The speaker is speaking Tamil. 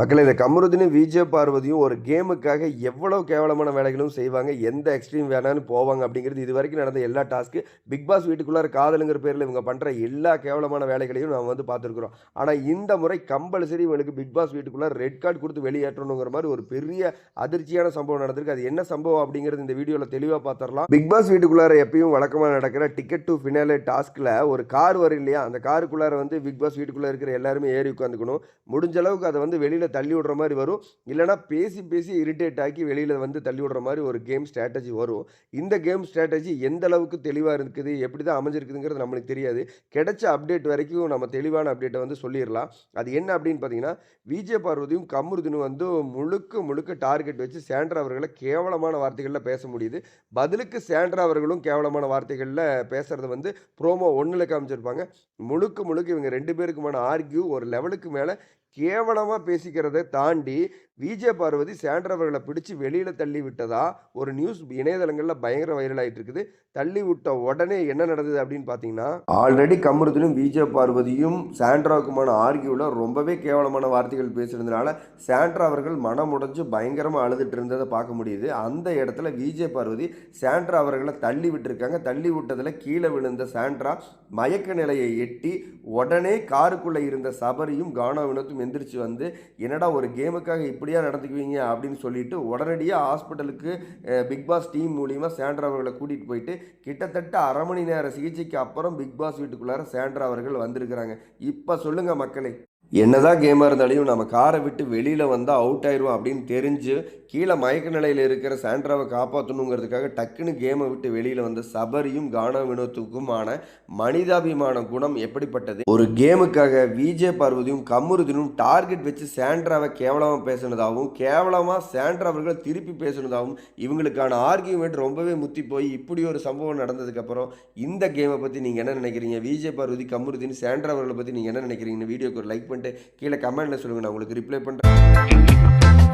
மக்களே இந்த கமருதீனும் விஜய் பார்வதியும் ஒரு கேமுக்காக எவ்வளோ கேவலமான வேலைகளும் செய்வாங்க எந்த எக்ஸ்ட்ரீம் வேணாலும் போவாங்க அப்படிங்கிறது இது வரைக்கும் நடந்த எல்லா டாஸ்க்கு பிக் பாஸ் வீட்டுக்குள்ளார காதலுங்கிற பேரில் இவங்க பண்ணுற எல்லா கேவலமான வேலைகளையும் நம்ம வந்து பார்த்துருக்குறோம். ஆனால் இந்த முறை கம்பல்சரி இவங்களுக்கு பிக் பாஸ் வீட்டுக்குள்ளார ரெட் கார்டு கொடுத்து வெளியேற்றணுங்கிற மாதிரி ஒரு பெரிய அதிர்ச்சியான சம்பவம் நடந்திருக்கு. அது என்ன சம்பவம் அப்படிங்கிறது இந்த வீடியோவில் தெளிவாக பார்த்துடலாம். பிக் பாஸ் வீட்டுக்குள்ளார எப்பயும் வழக்கமாக நடக்கிற டிக்கெட் டு ஃபினாலே டாஸ்க்கில் ஒரு கார் வரும் இல்லையா? அந்த காருக்குள்ளார வந்து பிக் பாஸ் வீட்டுக்குள்ளே இருக்கிற எல்லாருமே ஏறி உட்காந்துக்கணும் முடிஞ்ச அளவுக்கு அதை வந்து வெளியில் தள்ளி விடுற மாதிரி வரும். இல்லைனா பேசி பேசி இரிட்டேட் ஆக்கி வெளியில் வந்து தள்ளி விடுற மாதிரி ஒரு கேம் ஸ்ட்ராட்டஜி வரும். இந்த கேம் ஸ்ட்ராட்டஜி எந்த அளவுக்கு தெளிவாக இருக்குது எப்படி தான் அமைஞ்சிருக்குதுங்கிறது நம்மளுக்கு தெரியாது. கிடைச்ச அப்டேட் வரைக்கும் நம்ம தெளிவான அப்டேட்டை வந்து சொல்லிடலாம். அது என்ன அப்படின்னு பார்த்தீங்கன்னா விஜய் பார்வதியும் கமருதினும் வந்து முழுக்க முழுக்க டார்கெட் வச்சு சேண்ட்ரா அவர்களை கேவலமான வார்த்தைகளில் பேச முடியுது. பதிலுக்கு சேண்ட்ரா அவர்களும் கேவலமான வார்த்தைகளில் பேசுகிறத வந்து ப்ரோமோ ஒன்றில் காமிச்சிருப்பாங்க. முழுக்க முழுக்க இவங்க ரெண்டு பேருக்குமான ஆர்கியூ ஒரு லெவலுக்கு மேலே கேவலமாக பேசிக்கிறதை தாண்டி விஜே பார்வதி சேண்ட்ரா பிடிச்சி பிடிச்சு வெளியில் தள்ளி விட்டதா? ஒரு நியூஸ் இணையதளங்களில் பயங்கர வைரல் ஆகிட்டு இருக்குது தள்ளி விட்ட உடனே என்ன நடந்தது அப்படின்னு பார்த்தீங்கன்னா ஆல்ரெடி கமருதனும் விஜே பார்வதியும் சாண்ட்ராவுக்குமான ஆர்கியூவில் ரொம்பவே கேவலமான வார்த்தைகள் பேசுனதுனால சாண்ட்ரா அவர்கள் மனம் உடைஞ்சு பயங்கரமாக அழுதுட்டு இருந்ததை பார்க்க முடியுது. அந்த இடத்துல விஜே பார்வதி சாண்ட்ரா அவர்களை தள்ளி விட்டுருக்காங்க. தள்ளி விட்டதில் கீழே விழுந்த சாண்ட்ரா மயக்க நிலையை எட்டி உடனே காருக்குள்ளே இருந்த சபரியும் கானா எந்திரிச்சு வந்து என்னடா ஒரு கேமுக்காக இப்படியா நடந்துக்குவீங்க? அப்படின்னு சொல்லிட்டு உடனடியாக ஹாஸ்பிட்டலுக்கு பிக் பாஸ் டீம் மூலியமாக சாண்ட்ரா அவர்களை கூட்டிகிட்டு போயிட்டு கிட்டத்தட்ட அரை மணி நேர சிகிச்சைக்கு அப்புறம் பிக் பாஸ் வீட்டுக்குள்ளார சாண்ட்ரா அவர்கள் வந்திருக்கிறாங்க. இப்போ சொல்லுங்கள் மக்களே. என்னதான் கேமாக இருந்தாலையும் நம்ம காரை விட்டு வெளியில் வந்தால் அவுட் ஆயிடுவோம் அப்படின்னு தெரிஞ்சு கீழே மயக்க நிலையில் இருக்கிற சாண்ட்ராவை காப்பாற்றணுங்கிறதுக்காக டக்குன்னு கேமை விட்டு வெளியில் வந்த சபரியும் கானா வினோத்துக்குமான மனிதாபிமான குணம் எப்படிப்பட்டது? ஒரு கேமுக்காக விஜே பார்வதியும் கம்முருதினும் டார்கெட் வச்சு சாண்ட்ராவை கேவலமாக பேசினதாகவும் கேவலமாக சாண்ட்ரா அவர்களை திருப்பி பேசுனதாகவும் இவங்களுக்கான ஆர்கியூமெண்ட் ரொம்பவே முத்தி போய் இப்படி ஒரு சம்பவம் நடந்ததுக்கப்புறம் இந்த கேமை பற்றி நீங்கள் என்ன நினைக்கிறீங்க? விஜே பார்வதி கம்முருதின் சாண்ட்ரா அவர்களை பற்றி நீங்கள் என்ன நினைக்கிறீங்க வீடியோக்கு ஒரு லைக் கமெண்ட்டு கீழே கமெண்ட்டில் சொல்லுங்கள் நான் உங்களுக்கு ரிப்ளை பண்ணுறேன்